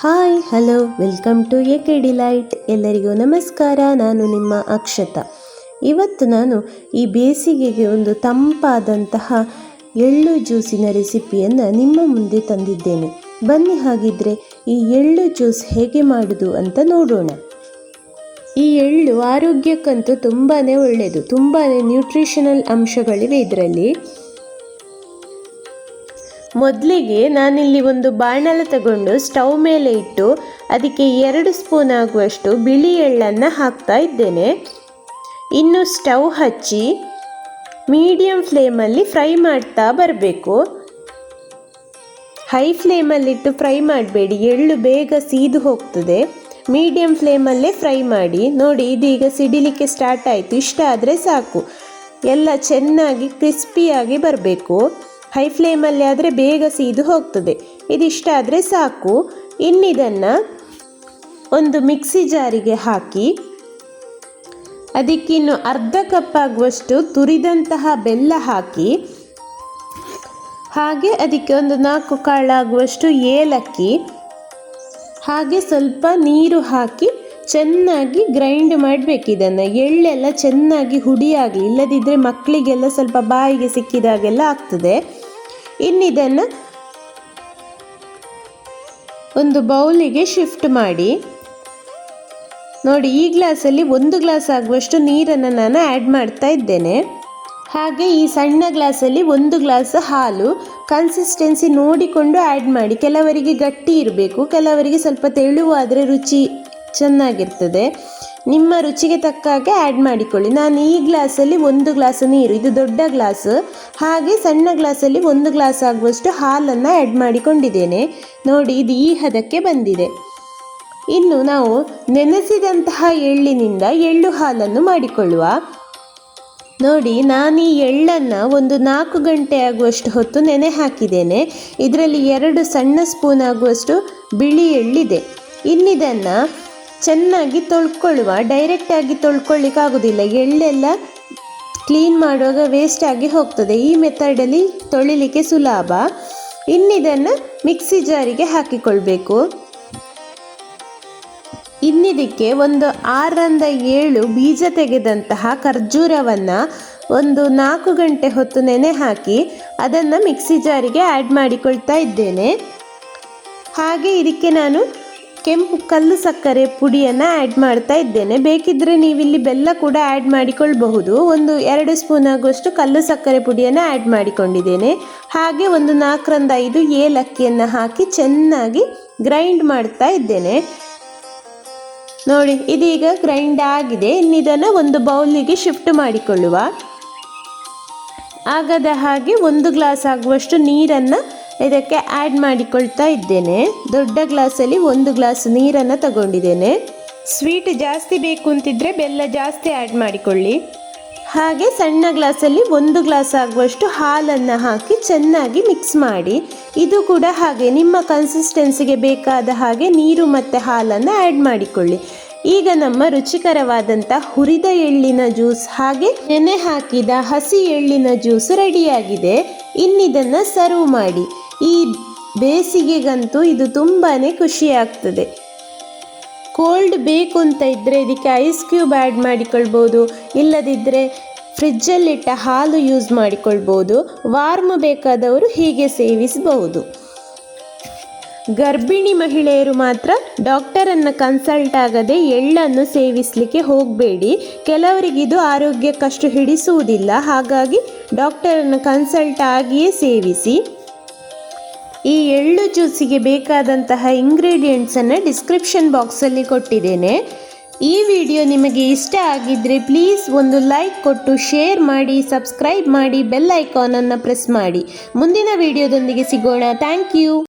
Hi, hello, welcome to A K Delight. ಎಲ್ಲರಿಗೂ ನಮಸ್ಕಾರ, ನಾನು ನಿಮ್ಮ ಅಕ್ಷತ. ಇವತ್ತು ನಾನು ಈ ಬೇಸಿಗೆಗೆ ಒಂದು ತಂಪಾದಂತಹ ಎಳ್ಳು ಜ್ಯೂಸಿನ ರೆಸಿಪಿಯನ್ನು ನಿಮ್ಮ ಮುಂದೆ ತಂದಿದ್ದೇನೆ. ಬನ್ನಿ ಹಾಗಿದ್ರೆ ಈ ಎಳ್ಳು ಜ್ಯೂಸ್ ಹೇಗೆ ಮಾಡುದು ಅಂತ ನೋಡೋಣ. ಈ ಎಳ್ಳು ಆರೋಗ್ಯಕ್ಕಂತೂ ತುಂಬಾ ಒಳ್ಳೆಯದು ತುಂಬಾ ನ್ಯೂಟ್ರಿಷನಲ್ ಅಂಶಗಳಿವೆ ಇದರಲ್ಲಿ. ಮೊದಲಿಗೆ ನಾನಿಲ್ಲಿ ಒಂದು ಬಾಣಲ ತಗೊಂಡು ಸ್ಟವ್ ಮೇಲೆ ಇಟ್ಟು ಅದಕ್ಕೆ ಎರಡು ಸ್ಪೂನ್ ಆಗುವಷ್ಟು ಬಿಳಿ ಎಳ್ಳನ್ನು ಹಾಕ್ತಾ ಇದ್ದೇನೆ. ಇನ್ನು ಸ್ಟವ್ ಹಚ್ಚಿ ಮೀಡಿಯಂ ಫ್ಲೇಮಲ್ಲಿ ಫ್ರೈ ಮಾಡ್ತಾ ಬರಬೇಕು. ಹೈ ಫ್ಲೇಮಲ್ಲಿಟ್ಟು ಫ್ರೈ ಮಾಡಬೇಡಿ, ಎಳ್ಳು ಬೇಗ ಸೀದು ಹೋಗ್ತದೆ. ಮೀಡಿಯಂ ಫ್ಲೇಮಲ್ಲೇ ಫ್ರೈ ಮಾಡಿ, ನೋಡಿ ಇದೀಗ ಸಿಡಿಲಿಕ್ಕೆ ಸ್ಟಾರ್ಟ್ ಆಯಿತು, ಇಷ್ಟ ಆದರೆ ಸಾಕು. ಎಲ್ಲ ಚೆನ್ನಾಗಿ ಕ್ರಿಸ್ಪಿಯಾಗಿ ಬರಬೇಕು. ಹೈ ಫ್ಲೇಮಲ್ಲಿ ಆದರೆ ಬೇಗ ಸೀದು ಹೋಗ್ತದೆ. ಇದಿಷ್ಟ ಆದರೆ ಸಾಕು. ಇನ್ನಿದನ್ನು ಒಂದು ಮಿಕ್ಸಿ ಜಾರಿಗೆ ಹಾಕಿ, ಅದಕ್ಕಿನ್ನು ಅರ್ಧ ಕಪ್ ಆಗುವಷ್ಟು ತುರಿದಂತಹ ಬೆಲ್ಲ ಹಾಕಿ, ಹಾಗೆ ಅದಕ್ಕೆ ಒಂದು ನಾಲ್ಕು ಕಾಳಾಗುವಷ್ಟು ಏಲಕ್ಕಿ, ಹಾಗೆ ಸ್ವಲ್ಪ ನೀರು ಹಾಕಿ ಚೆನ್ನಾಗಿ ಗ್ರೈಂಡ್ ಮಾಡಬೇಕು ಇದನ್ನು. ಎಳ್ಳೆಲ್ಲ ಚೆನ್ನಾಗಿ ಹುಡಿಯಾಗಲಿ ಇಲ್ಲದಿದ್ದರೆ ಮಕ್ಕಳಿಗೆಲ್ಲ ಸ್ವಲ್ಪ ಬಾಯಿಗೆ ಸಿಕ್ಕಿದಾಗೆಲ್ಲ ಆಗ್ತದೆ. ಇನ್ನಿದನ್ನು ಒಂದು ಬೌಲಿಗೆ ಶಿಫ್ಟ್ ಮಾಡಿ. ನೋಡಿ, ಈ ಗ್ಲಾಸಲ್ಲಿ ಒಂದು ಗ್ಲಾಸ್ ಆಗುವಷ್ಟು ನೀರನ್ನು ನಾನು ಆ್ಯಡ್ ಮಾಡ್ತಾ ಇದ್ದೇನೆ. ಹಾಗೆ ಈ ಸಣ್ಣ ಗ್ಲಾಸಲ್ಲಿ ಒಂದು ಗ್ಲಾಸ್ ಹಾಲು ಕನ್ಸಿಸ್ಟೆನ್ಸಿ ನೋಡಿಕೊಂಡು ಆ್ಯಡ್ ಮಾಡಿ. ಕೆಲವರಿಗೆ ಗಟ್ಟಿ ಇರಬೇಕು, ಕೆಲವರಿಗೆ ಸ್ವಲ್ಪ ತೆಳುವಾದರೆ ರುಚಿ ಚೆನ್ನಾಗಿರ್ತದೆ. ನಿಮ್ಮ ರುಚಿಗೆ ತಕ್ಕ ಹಾಗೆ ಆ್ಯಡ್ ಮಾಡಿಕೊಳ್ಳಿ. ನಾನು ಈ ಗ್ಲಾಸಲ್ಲಿ ಒಂದು ಗ್ಲಾಸ್ ನೀರು, ಇದು ದೊಡ್ಡ ಗ್ಲಾಸ್, ಹಾಗೆ ಸಣ್ಣ ಗ್ಲಾಸಲ್ಲಿ ಒಂದು ಗ್ಲಾಸ್ ಆಗುವಷ್ಟು ಹಾಲನ್ನು ಆ್ಯಡ್ ಮಾಡಿಕೊಂಡಿದ್ದೇನೆ. ನೋಡಿ, ಇದು ಈ ಹದಕ್ಕೆ ಬಂದಿದೆ. ಇನ್ನು ನಾವು ನೆನೆಸಿದಂತಹ ಎಳ್ಳಿನಿಂದ ಎಳ್ಳು ಹಾಲನ್ನು ಮಾಡಿಕೊಳ್ಳುವ. ನೋಡಿ, ನಾನು ಈ ಎಳ್ಳನ್ನು ಒಂದು ನಾಲ್ಕು ಗಂಟೆ ಆಗುವಷ್ಟು ಹೊತ್ತು ನೆನೆ ಹಾಕಿದ್ದೇನೆ. ಇದರಲ್ಲಿ ಎರಡು ಸಣ್ಣ ಸ್ಪೂನ್ ಆಗುವಷ್ಟು ಬಿಳಿ ಎಳ್ಳಿದೆ. ಇನ್ನಿದನ್ನು ಚೆನ್ನಾಗಿ ತೊಳ್ಕೊಳ್ಳುವ ಡೈರೆಕ್ಟಾಗಿ ತೊಳ್ಕೊಳ್ಳಿಕ್ಕಾಗೋದಿಲ್ಲ. ಎಳ್ಳೆಲ್ಲ ಕ್ಲೀನ್ ಮಾಡುವಾಗ ವೇಸ್ಟ್ ಆಗಿ ಹೋಗ್ತದೆ. ಈ ಮೆಥಡಲ್ಲಿ ತೊಳಿಲಿಕ್ಕೆ ಸುಲಭ. ಇನ್ನಿದನ್ನು ಮಿಕ್ಸಿ ಜಾರಿಗೆ ಹಾಕಿಕೊಳ್ಬೇಕು. ಇನ್ನಿದಕ್ಕೆ ಒಂದು ಆರರಿಂದ ಏಳು ಬೀಜ ತೆಗೆದಂತಹ ಖರ್ಜೂರವನ್ನು ಒಂದು ನಾಲ್ಕು ಗಂಟೆ ಹೊತ್ತು ನೆನೆ ಹಾಕಿ ಅದನ್ನು ಮಿಕ್ಸಿ ಜಾರಿಗೆ ಆ್ಯಡ್ ಮಾಡಿಕೊಳ್ತಾ ಇದ್ದೇನೆ. ಹಾಗೆ ಇದಕ್ಕೆ ನಾನು ಕೆಂಪು ಕಲ್ಲು ಸಕ್ಕರೆ ಪುಡಿಯನ್ನು ಆ್ಯಡ್ ಮಾಡ್ತಾ ಇದ್ದೇನೆ. ಬೇಕಿದ್ದರೆ ನೀವಿಲ್ಲಿ ಬೆಲ್ಲ ಕೂಡ ಆ್ಯಡ್ ಮಾಡಿಕೊಳ್ಳಬಹುದು ಒಂದು ಎರಡು ಸ್ಪೂನ್ ಆಗುವಷ್ಟು ಕಲ್ಲು ಸಕ್ಕರೆ ಪುಡಿಯನ್ನು ಆ್ಯಡ್ ಮಾಡಿಕೊಂಡಿದ್ದೇನೆ. ಹಾಗೆ ಒಂದು ನಾಲ್ಕರಿಂದ ಐದು ಏಲಕ್ಕಿಯನ್ನು ಹಾಕಿ ಚೆನ್ನಾಗಿ ಗ್ರೈಂಡ್ ಮಾಡ್ತಾ ಇದ್ದೇನೆ. ನೋಡಿ, ಇದೀಗ ಗ್ರೈಂಡ್ ಆಗಿದೆ. ಇನ್ನಿದನ್ನು ಒಂದು ಬೌಲಿಗೆ ಶಿಫ್ಟ್ ಮಾಡಿಕೊಳ್ಳುವ. ಆಗದ ಹಾಗೆ ಒಂದು ಗ್ಲಾಸ್ ಆಗುವಷ್ಟು ನೀರನ್ನು ಇದಕ್ಕೆ ಆ್ಯಡ್ ಮಾಡಿಕೊಳ್ತಾ ಇದ್ದೇನೆ. ದೊಡ್ಡ ಗ್ಲಾಸಲ್ಲಿ ಒಂದು ಗ್ಲಾಸ್ ನೀರನ್ನು ತಗೊಂಡಿದ್ದೇನೆ. ಸ್ವೀಟ್ ಜಾಸ್ತಿ ಬೇಕು ಅಂತಿದ್ರೆ ಬೆಲ್ಲ ಜಾಸ್ತಿ ಆ್ಯಡ್ ಮಾಡಿಕೊಳ್ಳಿ. ಹಾಗೆ ಸಣ್ಣ ಗ್ಲಾಸಲ್ಲಿ ಒಂದು ಗ್ಲಾಸ್ ಆಗುವಷ್ಟು ಹಾಲನ್ನು ಹಾಕಿ ಚೆನ್ನಾಗಿ ಮಿಕ್ಸ್ ಮಾಡಿ. ಇದು ಕೂಡ ಹಾಗೆ ನಿಮ್ಮ ಕನ್ಸಿಸ್ಟೆನ್ಸಿಗೆ ಬೇಕಾದ ಹಾಗೆ ನೀರು ಮತ್ತು ಹಾಲನ್ನು ಆ್ಯಡ್ ಮಾಡಿಕೊಳ್ಳಿ. ಈಗ ನಮ್ಮ ರುಚಿಕರವಾದಂಥ ಹುರಿದ ಎಳ್ಳಿನ ಜ್ಯೂಸ್ ಹಾಗೆ ನೆನೆ ಹಾಕಿದ ಹಸಿ ಎಳ್ಳಿನ ಜ್ಯೂಸ್ ರೆಡಿಯಾಗಿದೆ ಇನ್ನಿದನ್ನು ಸರ್ವ್ ಮಾಡಿ. ಈ ಬೇಸಿಗೆಗಂತೂ ಇದು ತುಂಬಾ ಖುಷಿ ಆಗ್ತದೆ ಕೋಲ್ಡ್ ಬೇಕು ಅಂತ ಇದ್ದರೆ ಇದಕ್ಕೆ ಐಸ್ ಕ್ಯೂಬ್ ಆ್ಯಡ್ ಮಾಡಿಕೊಳ್ಬೋದು ಇಲ್ಲದಿದ್ದರೆ ಫ್ರಿಜ್ಜಲ್ಲಿಟ್ಟ ಹಾಲು ಯೂಸ್ ಮಾಡಿಕೊಳ್ಬೋದು, ವಾರ್ಮ್ ಬೇಕಾದವರು ಹೀಗೆ ಸೇವಿಸಬಹುದು. ಗರ್ಭಿಣಿ ಮಹಿಳೆಯರು ಮಾತ್ರ ಡಾಕ್ಟರನ್ನು ಕನ್ಸಲ್ಟ್ ಆಗದೆ ಎಳ್ಳನ್ನು ಸೇವಿಸಲಿಕ್ಕೆ ಹೋಗಬೇಡಿ ಕೆಲವರಿಗಿದು ಆರೋಗ್ಯಕ್ಕಷ್ಟು ಹಿಡಿಸುವುದಿಲ್ಲ, ಹಾಗಾಗಿ ಡಾಕ್ಟರನ್ನು ಕನ್ಸಲ್ಟ್ ಆಗಿಯೇ ಸೇವಿಸಿ. ಈ ಎಳ್ಳು ಜ್ಯೂಸಿಗೆ ಬೇಕಾದಂತಹ ಇಂಗ್ರೀಡಿಯೆಂಟ್ಸನ್ನು ಡಿಸ್ಕ್ರಿಪ್ಷನ್ ಬಾಕ್ಸಲ್ಲಿ ಕೊಟ್ಟಿದ್ದೇನೆ. ಈ ವಿಡಿಯೋ ನಿಮಗೆ ಇಷ್ಟ ಆಗಿದ್ದರೆ ಪ್ಲೀಸ್ ಒಂದು ಲೈಕ್ ಕೊಟ್ಟು ಶೇರ್ ಮಾಡಿ ಸಬ್ಸ್ಕ್ರೈಬ್ ಮಾಡಿ ಬೆಲ್ ಐಕಾನನ್ನು ಪ್ರೆಸ್ ಮಾಡಿ. ಮುಂದಿನ ವಿಡಿಯೋದೊಂದಿಗೆ ಸಿಗೋಣ. Thank you